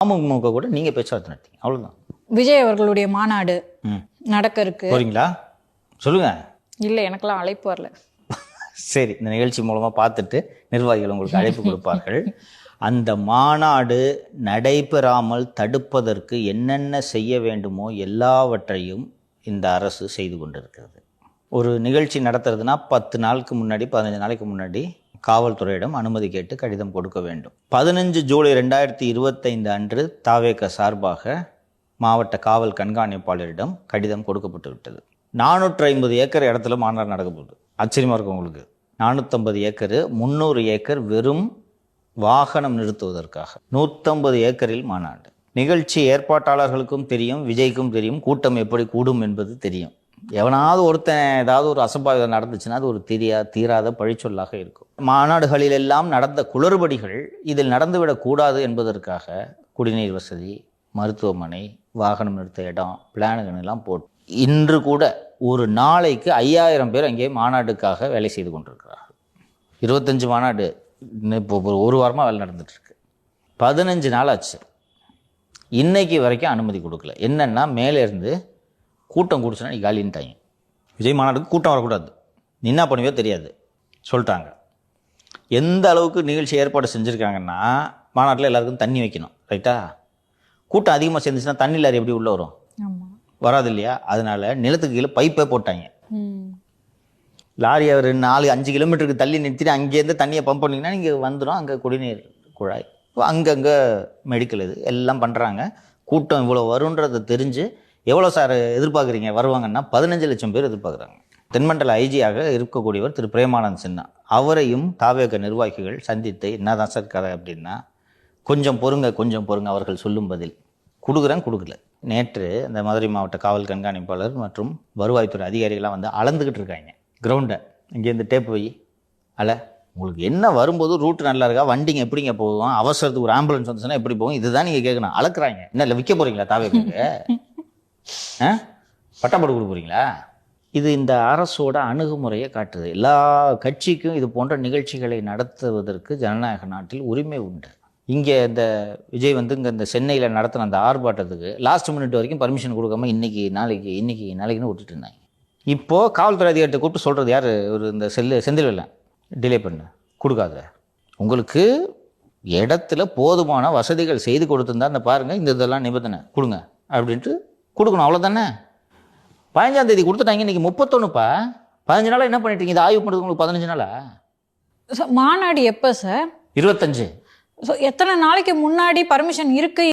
அமமுக கூட நீங்க பேச்சுவார்த்தை நடத்தீங்க. அவ்வளவுதான். விஜய் அவர்களுடைய மாநாடு நடக்க இருக்கு போறீங்களா? சொல்லுங்க. இல்ல எனக்கெல்லாம் அழைப்பு வரல. சரி இந்த நிகழ்ச்சி மூலமா பார்த்துட்டு நிர்வாகிகள் உங்களுக்கு அழைப்பு கொடுப்பார்கள். அந்த மாநாடு நடைபெறாமல் தடுப்பதற்கு என்னென்ன செய்ய வேண்டுமோ எல்லாவற்றையும் இந்த அரசு செய்து கொண்டிருக்கிறது. ஒரு நிகழ்ச்சி நடத்துறதுனா பத்து நாளுக்கு முன்னாடி பதினஞ்சு நாளைக்கு முன்னாடி காவல்துறையிடம் அனுமதி கேட்டு கடிதம் கொடுக்க வேண்டும். பதினஞ்சு ஜூலை ரெண்டாயிரத்தி இருபத்தைந்து அன்று தாவேக சார்பாக மாவட்ட காவல் கண்காணிப்பாளரிடம் கடிதம் கொடுக்கப்பட்டு விட்டது. நானூற்றி ஐம்பது ஏக்கர் இடத்துல மாநாடு நடக்க போகுது. ஆச்சரியமா இருக்கும் உங்களுக்கு. நானூற்றம்பது ஏக்கர் முந்நூறு ஏக்கர் வெறும் வாகனம் நிறுத்துவதற்காக. நூற்றம்பது ஏக்கரில் மாநாடு. நிகழ்ச்சி ஏற்பாட்டாளர்களுக்கும் தெரியும் விஜய்க்கும் தெரியும் கூட்டம் எப்படி கூடும் என்பது தெரியும். எவனாவது ஒருத்தன் ஏதாவது ஒரு அசம்பாவிதம் நடந்துச்சுன்னா அது ஒரு தெரியா தீராத பழிச்சொல்லாக இருக்கும். மாநாடுகளில் எல்லாம் நடந்த குளறுபடிகள் இதில் நடந்துவிடக்கூடாது என்பதற்காக குடிநீர் வசதி மருத்துவமனை வாகனம் நிறுத்த இடம் பிளானுகள் எல்லாம் போட்டு இன்று கூட ஒரு நாளைக்கு ஐயாயிரம் பேர் அங்கே மாநாட்டுக்காக வேலை செய்து கொண்டிருக்கிறார்கள். இருபத்தஞ்சு மாநாடு இப்போ ஒரு ஒரு வாரமாக வேலை நடந்துட்டுருக்கு. பதினஞ்சு நாள் ஆச்சு. இன்னைக்கு வரைக்கும் அனுமதி கொடுக்கல. என்னென்னா மேலேருந்து கூட்டம் கூடிச்சுன்னா நீ காலின்ட்டாங்க விஜய் மாநாட்டுக்கு கூட்டம் வரக்கூடாது. நீ என்ன பண்ணுவியோ தெரியாது. சொல்லிட்டாங்க. எந்த அளவுக்கு நிகழ்ச்சி ஏற்பாடு செஞ்சுருக்காங்கன்னா மாநாட்டில் எல்லாருக்கும் தண்ணி வைக்கணும். ரைட்டா? கூட்டம் அதிகமாக சேர்ந்துச்சுன்னா தண்ணி லாரி எப்படி உள்ளே வரும்? ஆமா. வராது இல்லையா? அதனால நிலத்துக்கு கீழே பைப்பே போட்டாங்க. லாரி ஒரு நாலு அஞ்சு கிலோமீட்டருக்கு தள்ளி நிறுத்திட்டு அங்கேருந்து தண்ணியை பம்ப் பண்ணிங்கன்னா இங்கே வந்துடும் அங்கே குடிநீர் குழாய். அங்கங்கே மெடிக்கல் இது. எல்லாம் பண்ணுறாங்க கூட்டம் இவ்வளோ வருன்றதை தெரிஞ்சு எவ்வளோ சார் எதிர்பார்க்குறீங்க? வருவாங்கன்னா பதினஞ்சு லட்சம் பேர் எதிர்பார்க்குறாங்க. தென்மண்டல ஐஜியாக இருக்கக்கூடியவர் திரு. பிரேமானந்த் சின்ஹா. அவரையும் தாவேக நிர்வாகிகள் சந்தித்து என்னதான் சார் கதை அப்படின்னா கொஞ்சம் பொறுங்க கொஞ்சம் பொறுங்க அவர்கள் சொல்லும் பதில். கொடுக்குறேன் கொடுக்கல. நேற்று இந்த மதுரை மாவட்ட காவல் கண்காணிப்பாளர் மற்றும் வருவாய்த்துறை அதிகாரிகள்லாம் வந்து அளந்துக்கிட்டு இருக்காங்க. கிரவுண்டை இங்கேருந்து டேப் போய் அல்ல உங்களுக்கு என்ன வரும்போது ரூட் நல்லா இருக்கா? வண்டிங்க எப்படிங்க போகும்? அவசரத்துக்கு ஒரு ஆம்புலன்ஸ் வந்துச்சுன்னா எப்படி போகும்? இதுதான் நீங்கள் கேட்கணும். அளக்குறாங்க. என்ன இல்லை விற்க போகிறீங்களா தாவேக்கு ஆ? போட்டு கொடுக்குறீங்களா போகிறீங்களா இது இந்த அரசோட அணுகுமுறையை காட்டுது. எல்லா கட்சிக்கும் இது போன்ற நிகழ்ச்சிகளை நடத்துவதற்கு ஜனநாயக நாட்டில் உரிமை உண்டு. இங்கே இந்த விஜய் வந்து இங்கே இந்த சென்னையில் நடத்தின அந்த ஆர்ப்பாட்டத்துக்கு லாஸ்ட் மினிட் வரைக்கும் பர்மிஷன் கொடுக்காம இன்னைக்கு நாளைக்கு இன்னைக்கு நாளைக்குன்னு விட்டுட்டு இருந்தாங்க. இப்போது காவல்துறை அதிகாரிட்ட கூப்பிட்டு சொல்கிறது யார்? ஒரு இந்த செல்லு செந்தில் டிலே பண்ணு. கொடுக்காத. உங்களுக்கு இடத்துல போதுமான வசதிகள் செய்து கொடுத்துருந்தா அந்த பாருங்கள் இந்த இதெல்லாம் நிபந்தனை. கொடுங்க. அப்படின்ட்டு கொடுக்கணும் அவ்வளோதானே பதினஞ்சாம் தேதி கொடுத்துட்டாங்க இன்னைக்கு முப்பத்தொன்னுப்பா. பதினஞ்சு நாளா என்ன பண்ணிட்டீங்க இது ஆய்வு பண்ணுறது உங்களுக்கு பதினஞ்சு நாளா? So, மாநாடு எப்ப சார்? இருபத்தஞ்சு. So, எத்தனை நாளைக்கு முன்னாடி பர்மிஷன் இருக்கு?